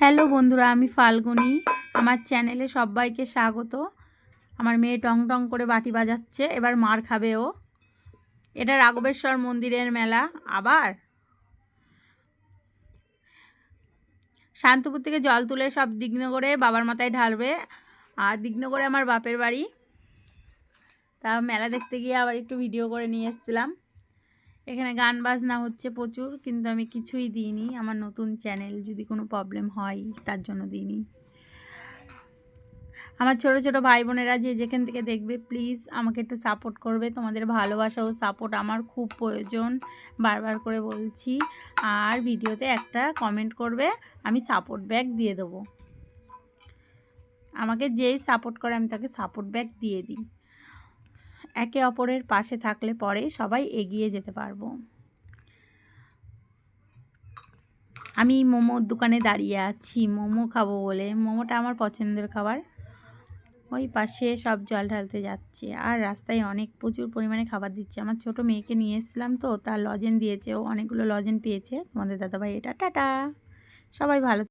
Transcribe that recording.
Hello বন্ধুরা, আমি ফাল্গুনি। আমার চ্যানেলে সবাইকে স্বাগত। আমার মেয়ে টং টং করে বাটি বাজাচ্ছে, এবার মার খাবে ও। এটা রাঘবেশ্বর মন্দিরের মেলা, আবার? শান্তপুর থেকে জল তুলে সব দিগ্নগরে বাবার মাথায় ঢালবে, আর দিগ্নগরে আমার বাপের বাড়ি। তা মেলা দেখতে গিয়ে আবার একটু ভিডিও করে নিয়ে এসেছিলাম। এখানে গান বাজনা হচ্ছে প্রচুর, কিন্তু আমি কিছুই দিইনি। আমার নতুন চ্যানেল যদি কোনো প্রবলেম হয়, তার জন্য দিইনি। আমার ছোট ছোট ভাই বোনেরা যে যেখান থেকে দেখবে প্লিজ আমাকে একটু সাপোর্ট করবে। তোমাদের ভালোবাসা ও সাপোর্ট আমার খুব প্রয়োজন, বারবার করে বলছি। আর ভিডিওতে একটা কমেন্ট করবে, আমি সাপোর্ট ব্যাগ দিয়ে দেবো। আমাকে যেই সাপোর্ট করে, আমি তাকে সাপোর্ট ব্যাগ দিয়ে দিই। একে অপরের পাশে থাকলে পরে সবাই এগিয়ে যেতে পারব। আমি মোমোর দোকানে দাঁড়িয়ে আছি, মোমো খাব বলে। মোমোটা আমার পছন্দের খাবার। ওই পাশে সব জল ঢালতে যাচ্ছে আর রাস্তায় অনেক প্রচুর পরিমাণে খাবার দিচ্ছে। আমার ছোট মেয়েকে নিয়ে এসেছিলাম তো, তার লজেন দিয়েছে। ও অনেকগুলো লজেন পেয়েছে। তোমাদের দাদাভাই এটা। টাটা! সবাই ভালো